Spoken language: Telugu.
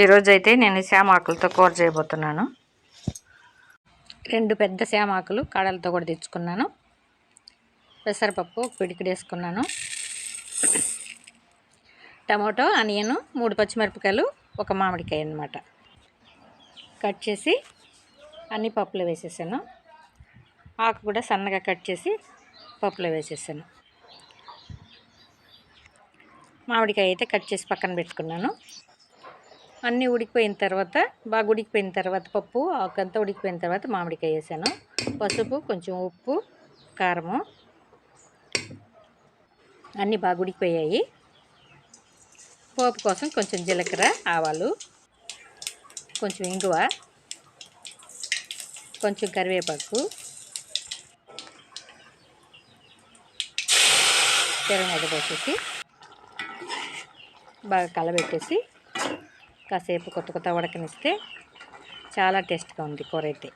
ఈరోజు అయితే నేను శామాకులతో కూర చేయబోతున్నాను. రెండు పెద్ద శామాకులు కాడలతో కూడా తెచ్చుకున్నాను. పెసరపప్పు పిడికిడి వేసుకున్నాను. టమాటో ఆనియన్ మూడు పచ్చిమిరపకాయలు ఒక మామిడికాయ అన్నమాట. కట్ చేసి అన్ని పప్పులో వేసేసాను. ఆకు కూడా సన్నగా కట్ చేసి పప్పులో వేసేసాను. మామిడికాయ అయితే కట్ చేసి పక్కన పెట్టుకున్నాను. అన్నీ ఉడికిపోయిన తర్వాత బాగా ఉడికిపోయిన తర్వాత పప్పు ఆకంతా ఉడికిపోయిన తర్వాత మామిడికాయ వేసాను. పసుపు కొంచెం ఉప్పు కారము అన్నీ బాగా ఉడికిపోయాయి. పోపు కోసం కొంచెం జీలకర్ర ఆవాలు కొంచెం ఇంగువ కొంచెం కరివేపాకు తెరమీద పోసేసి బాగా కలబెట్టేసి కాసేపు కొత్త కొత్త ఉడకనిస్తే చాలా టేస్ట్గా ఉంది కూర అయితే